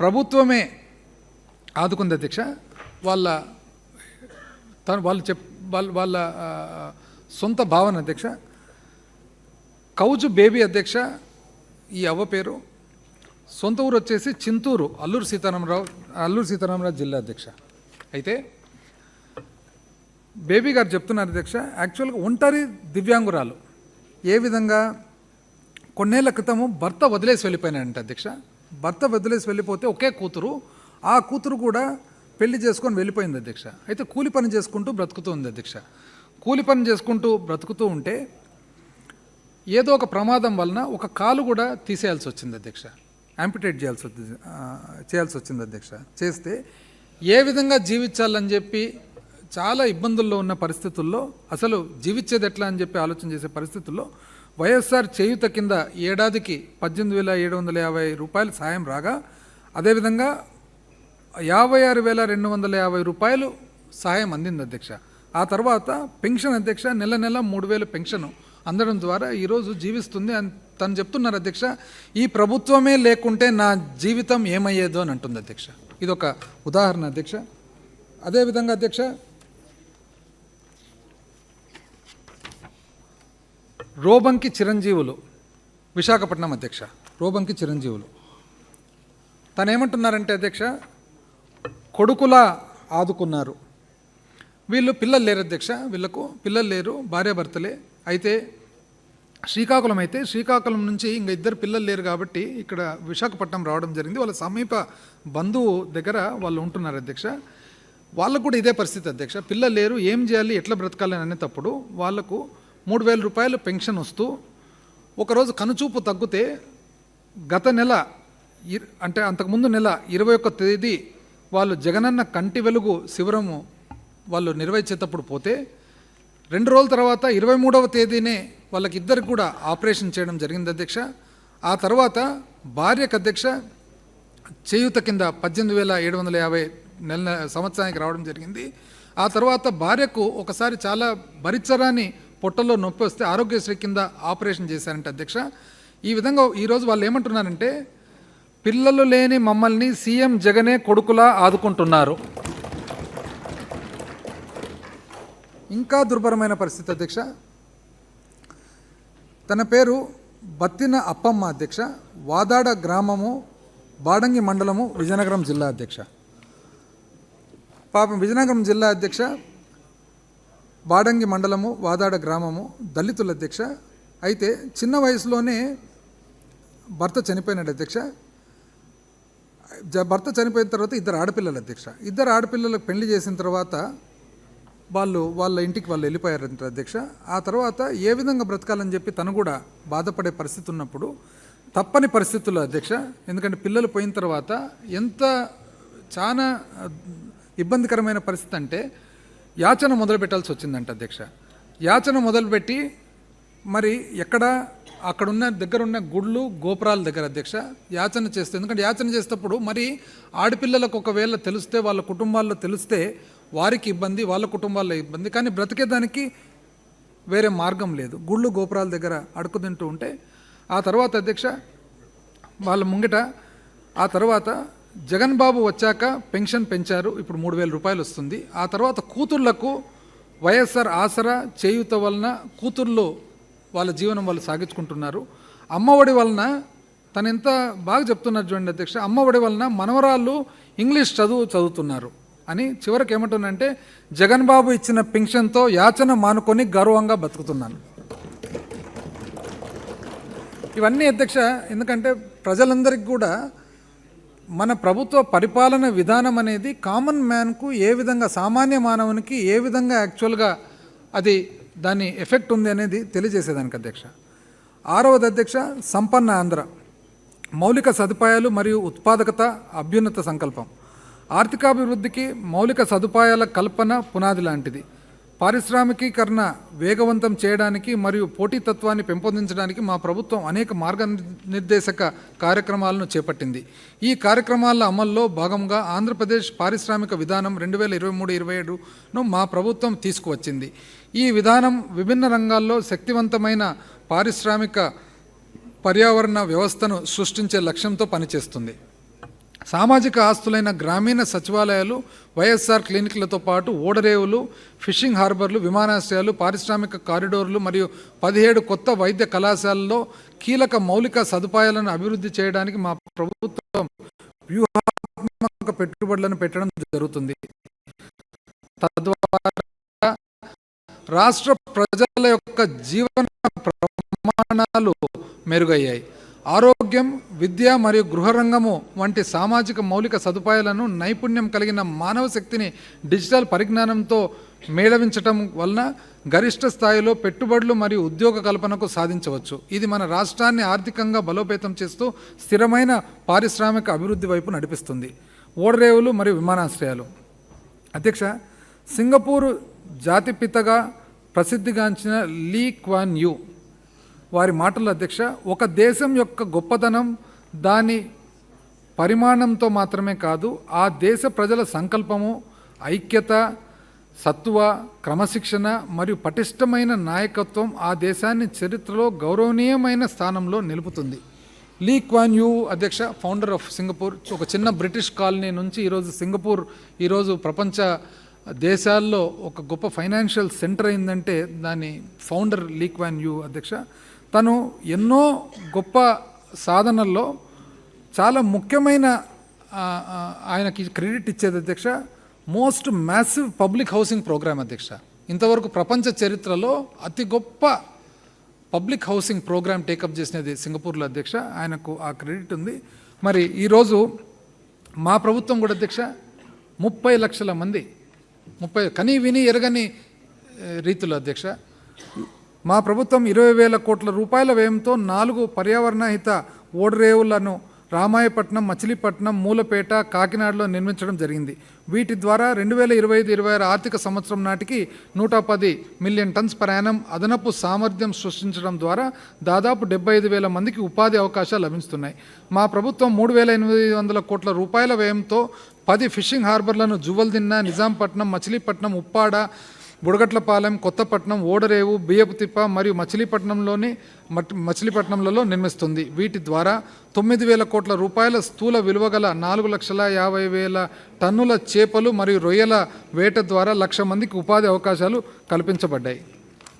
ప్రభుత్వమే ఆదుకుంది అధ్యక్ష. వాళ్ళ తను వాళ్ళు చెప్ వాళ్ళ వాళ్ళ సొంత భావన అధ్యక్ష. కౌజు బేబీ అధ్యక్ష ఈ అవ్వ పేరు. సొంత ఊరు వచ్చేసి చింతూరు అల్లూరు సీతారామరావు అల్లూరు సీతారామరావు జిల్లా అధ్యక్ష. అయితే బేబీ గారు చెప్తున్నారు అధ్యక్ష యాక్చువల్గా ఒంటరి దివ్యాంగురాలు. ఏ విధంగా కొన్నేళ్ళ క్రితము భర్త వదిలేసి వెళ్ళిపోయినాడంట అధ్యక్ష. భర్త వదిలేసి వెళ్ళిపోతే ఒకే కూతురు. ఆ కూతురు కూడా పెళ్ళి చేసుకొని వెళ్ళిపోయింది అధ్యక్ష. అయితే కూలి పని చేసుకుంటూ బ్రతుకుతూ ఉంది అధ్యక్ష. కూలి పని చేసుకుంటూ బ్రతుకుతూ ఉంటే ఏదో ఒక ప్రమాదం వలన ఒక కాలు కూడా తీసేయాల్సి వచ్చింది అధ్యక్ష. యాంపిటేట్ చేయాల్సి వచ్చింది చేయాల్సి వచ్చింది అధ్యక్ష. చేస్తే ఏ విధంగా జీవించాలని చెప్పి చాలా ఇబ్బందుల్లో ఉన్న పరిస్థితుల్లో అసలు జీవించేది ఎట్లా అని చెప్పి ఆలోచన చేసే పరిస్థితుల్లో వైఎస్ఆర్ చేయుత కింద ఏడాదికి పద్దెనిమిది వేల ఏడు వందల యాభై రూపాయలు సాయం రాగా అదేవిధంగా యాభై ఆరు వేల రెండు వందల యాభై రూపాయలు సహాయం అందింది అధ్యక్ష. ఆ తర్వాత పెన్షన్ అధ్యక్ష నెల నెల మూడు వేలు పెన్షన్ అందడం ద్వారా ఈరోజు జీవిస్తుంది అని తను చెప్తున్నారు అధ్యక్ష. ఈ ప్రభుత్వమే లేకుంటే నా జీవితం ఏమయ్యేదో అని అంటుంది అధ్యక్ష. ఇది ఒక ఉదాహరణ అధ్యక్ష. అదేవిధంగా అధ్యక్ష రోబంకి చిరంజీవులు విశాఖపట్నం అధ్యక్ష రోబంకి చిరంజీవులు. తను ఏమంటున్నారంటే అధ్యక్ష కొడుకులా ఆదుకున్నారు. వీళ్ళు పిల్లలు లేరు అధ్యక్ష వీళ్ళకు పిల్లలు లేరు భార్యాభర్తలే అయితే శ్రీకాకుళం అయితే శ్రీకాకుళం నుంచి ఇంకా ఇద్దరు పిల్లలు లేరు కాబట్టి ఇక్కడ విశాఖపట్నం రావడం జరిగింది. వాళ్ళ సమీప బంధువు దగ్గర వాళ్ళు ఉంటున్నారు అధ్యక్ష. వాళ్ళకు కూడా ఇదే పరిస్థితి అధ్యక్ష. పిల్లలు లేరు ఏం చేయాలి ఎట్లా బ్రతకాలి అని అనేటప్పుడు వాళ్ళకు మూడు వేల రూపాయలు పెన్షన్ వస్తూ ఒకరోజు కనుచూపు తగ్గితే గత నెల అంటే అంతకుముందు నెల ఇరవై ఒక్క తేదీ వాళ్ళు జగనన్న కంటి వెలుగు శిబిరము వాళ్ళు నిర్వహించేటప్పుడు పోతే రెండు రోజుల తర్వాత ఇరవై మూడవ తేదీనే వాళ్ళకిద్దరికి కూడా ఆపరేషన్ చేయడం జరిగింది అధ్యక్ష. ఆ తర్వాత భార్యకు అధ్యక్ష చేయూత కింద పద్దెనిమిది వేల ఏడు వందల యాభై నెల సంవత్సరానికి రావడం జరిగింది. ఆ తర్వాత భార్యకు ఒకసారి చాలా భరిచరాన్ని పొట్టలో నొప్పి వస్తే ఆరోగ్యశ్రీ కింద ఆపరేషన్ చేశారంట అధ్యక్ష. ఈ విధంగా ఈరోజు వాళ్ళు ఏమంటున్నారంటే పిల్లలు లేని మమ్మల్ని సీఎం జగనే కొడుకులా ఆదుకుంటున్నారు. ఇంకా దుర్భరమైన పరిస్థితి అధ్యక్ష. తన పేరు బత్తిన అప్పమ్మ అధ్యక్ష. వాదాడ గ్రామము బాడంగి మండలము విజయనగరం జిల్లా అధ్యక్ష. పాపం విజయనగరం జిల్లా అధ్యక్ష బాడంగి మండలము వాదాడ గ్రామము దళితుల అధ్యక్ష. అయితే చిన్న వయసులోనే భర్త చనిపోయినాడు అధ్యక్ష. జ- భర్త చనిపోయిన తర్వాత ఇద్దరు ఆడపిల్లలు అధ్యక్ష. ఇద్దరు ఆడపిల్లలకు పెళ్ళి చేసిన తర్వాత వాళ్ళు వాళ్ళ ఇంటికి వాళ్ళు వెళ్ళిపోయారంట అధ్యక్ష. ఆ తర్వాత ఏ విధంగా బ్రతకాలని చెప్పి తను కూడా బాధపడే పరిస్థితి ఉన్నప్పుడు తప్పని పరిస్థితుల్లో అధ్యక్ష ఎందుకంటే పిల్లలు పోయిన తర్వాత ఎంత చాలా ఇబ్బందికరమైన పరిస్థితి అంటే యాచన మొదలు పెట్టాల్సి వచ్చిందంట అధ్యక్ష. యాచన మొదలుపెట్టి మరి ఎక్కడ అక్కడున్న దగ్గరున్న గుళ్ళు గోపురాల దగ్గర అధ్యక్ష యాచన చేస్తే ఎందుకంటే యాచన చేసేటప్పుడు మరి ఆడపిల్లలకు ఒకవేళ తెలిస్తే వాళ్ళ కుటుంబాల్లో తెలిస్తే వారికి ఇబ్బంది వాళ్ళ కుటుంబాల్లో ఇబ్బంది. కానీ బ్రతికేదానికి వేరే మార్గం లేదు. గుళ్ళు గోపురాల దగ్గర అడుకుతింటూ ఉంటే ఆ తర్వాత అధ్యక్ష వాళ్ళ ముంగిట ఆ తర్వాత జగన్ బాబు వచ్చాక పెన్షన్ పెంచారు ఇప్పుడు మూడు వేల రూపాయలు వస్తుంది. ఆ తర్వాత కూతుర్లకు వైఎస్ఆర్ ఆసరా చేయుత వలన కూతుర్లు వాళ్ళ జీవనం వాళ్ళు సాగించుకుంటున్నారు. అమ్మఒడి వలన తను ఎంత బాగా చెప్తున్నారు చూడండి అధ్యక్ష అమ్మఒడి వలన మనవరాళ్ళు ఇంగ్లీష్ చదువు చదువుతున్నారు అని చివరికి ఏమంటుందంటే జగన్ బాబు ఇచ్చిన పెన్షన్తో యాచన మానుకొని గర్వంగా బతుకుతున్నాను. ఇవన్నీ అధ్యక్ష ఎందుకంటే ప్రజలందరికీ కూడా మన ప్రభుత్వ పరిపాలన విధానం అనేది కామన్ మ్యాన్కు ఏ విధంగా సామాన్య మానవునికి ఏ విధంగా యాక్చువల్గా అది దాని ఎఫెక్ట్ ఉంది అనేది తెలియజేసేదానికి అధ్యక్ష. ఆరవది అధ్యక్ష సంపన్న ఆంధ్ర. మౌలిక సదుపాయాలు మరియు ఉత్పాదకత అభ్యున్నత సంకల్పం. ఆర్థికాభివృద్ధికి మౌలిక సదుపాయాల కల్పన పునాది లాంటిది. పారిశ్రామికీకరణ వేగవంతం చేయడానికి మరియు పోటీతత్వాన్ని పెంపొందించడానికి మా ప్రభుత్వం అనేక మార్గనిర్దేశక కార్యక్రమాలను చేపట్టింది. ఈ కార్యక్రమాల అమల్లో భాగంగా ఆంధ్రప్రదేశ్ పారిశ్రామిక విధానం రెండు వేల ఇరవై మూడు ఇరవై ఏడును మా ప్రభుత్వం తీసుకువచ్చింది. ఈ విధానం విభిన్న రంగాల్లో శక్తివంతమైన పారిశ్రామిక పర్యావరణ వ్యవస్థను సృష్టించే లక్ష్యంతో పనిచేస్తుంది. సామాజిక ఆస్తులైన గ్రామీణ సచివాలయాలు వైఎస్ఆర్ క్లినిక్లతో పాటు ఓడరేవులు ఫిషింగ్ హార్బర్లు విమానాశ్రయాలు పారిశ్రామిక కారిడోర్లు మరియు పదిహేడు కొత్త వైద్య కళాశాలల్లో కీలక మౌలిక సదుపాయాలను అభివృద్ధి చేయడానికి మా ప్రభుత్వం వ్యూహాత్మక పెట్టుబడులను పెట్టడం జరుగుతుంది. తద్వారా రాష్ట్ర ప్రజల యొక్క జీవన ప్రమాణాలు మెరుగయ్యాయి. ఆరోగ్యం విద్య మరియు గృహరంగము వంటి సామాజిక మౌలిక సదుపాయాలను నైపుణ్యం కలిగిన మానవ శక్తిని డిజిటల్ పరిజ్ఞానంతో మేళవించటం వలన గరిష్ట స్థాయిలో పెట్టుబడులు మరియు ఉద్యోగ కల్పనకు సాధించవచ్చు. ఇది మన రాష్ట్రాన్ని ఆర్థికంగా బలోపేతం చేస్తూ స్థిరమైన పారిశ్రామిక అభివృద్ధి వైపు నడిపిస్తుంది. ఓడరేవులు మరియు విమానాశ్రయాలు. అధ్యక్ష సింగపూరు జాతిపితగా ప్రసిద్ధిగాంచిన లీ క్వాన్ యూ వారి మాటల అధ్యక్ష ఒక దేశం యొక్క గొప్పతనం దాని పరిమాణంతో మాత్రమే కాదు ఆ దేశ ప్రజల సంకల్పము ఐక్యత సత్వ క్రమశిక్షణ మరియు పటిష్టమైన నాయకత్వం ఆ దేశాన్ని చరిత్రలో గౌరవనీయమైన స్థానంలో నిలుపుతుంది. లీ క్వాన్ యూ అధ్యక్ష ఫౌండర్ ఆఫ్ సింగపూర్. ఒక చిన్న బ్రిటిష్ కాలనీ నుంచి ఈరోజు సింగపూర్ ఈరోజు ప్రపంచ దేశాల్లో ఒక గొప్ప ఫైనాన్షియల్ సెంటర్ అయిందంటే దాని ఫౌండర్ లీ క్వాన్ యూ అధ్యక్ష. తను ఎన్నో గొప్ప సాధనల్లో చాలా ముఖ్యమైన ఆయనకి క్రెడిట్ ఇచ్చేది అధ్యక్ష most massive public housing programme అధ్యక్ష. ఇంతవరకు ప్రపంచ చరిత్రలో అతి గొప్ప పబ్లిక్ హౌసింగ్ ప్రోగ్రామ్ టేకప్ చేసినది సింగపూర్లో అధ్యక్ష ఆయనకు ఆ క్రెడిట్ ఉంది. మరి ఈరోజు మా ప్రభుత్వం కూడా అధ్యక్ష ముప్పై లక్షల మంది ముప్పై కని విని ఎరగని రీతిలో అధ్యక్ష. మా ప్రభుత్వం ఇరవై వేల కోట్ల రూపాయల వ్యయంతో నాలుగు పర్యావరణహిత ఓడరేవులను రామాయపట్నం మచిలీపట్నం మూలపేట కాకినాడలో నిర్మించడం జరిగింది. వీటి ద్వారా రెండు వేల ఇరవై ఐదు ఇరవై ఆరు ఆర్థిక సంవత్సరం నాటికి నూట పది మిలియన్ టన్స్ ప్రయాణం అదనపు సామర్థ్యం సృష్టించడం ద్వారా దాదాపు డెబ్బై ఐదు వేల మందికి ఉపాధి అవకాశాలు లభిస్తున్నాయి. మా ప్రభుత్వం మూడు వేల ఎనిమిది వందల కోట్ల రూపాయల వ్యయంతో పది ఫిషింగ్ హార్బర్లను జువల్దిన్న నిజాంపట్నం మచిలీపట్నం ఉప్పాడ బుడగట్లపాలెం కొత్తపట్నం ఓడరేవు బియ్యపుతిప్ప మరియు మచిలీపట్నంలోని మట్- మచిలీపట్నంలలో నిర్మిస్తుంది. వీటి ద్వారా తొమ్మిది వేల కోట్ల రూపాయల స్థూల విలువగల నాలుగు లక్షల యాభై వేల టన్నుల చేపలు మరియు రొయ్యల వేట ద్వారా లక్ష మందికి ఉపాధి అవకాశాలు కల్పించబడ్డాయి.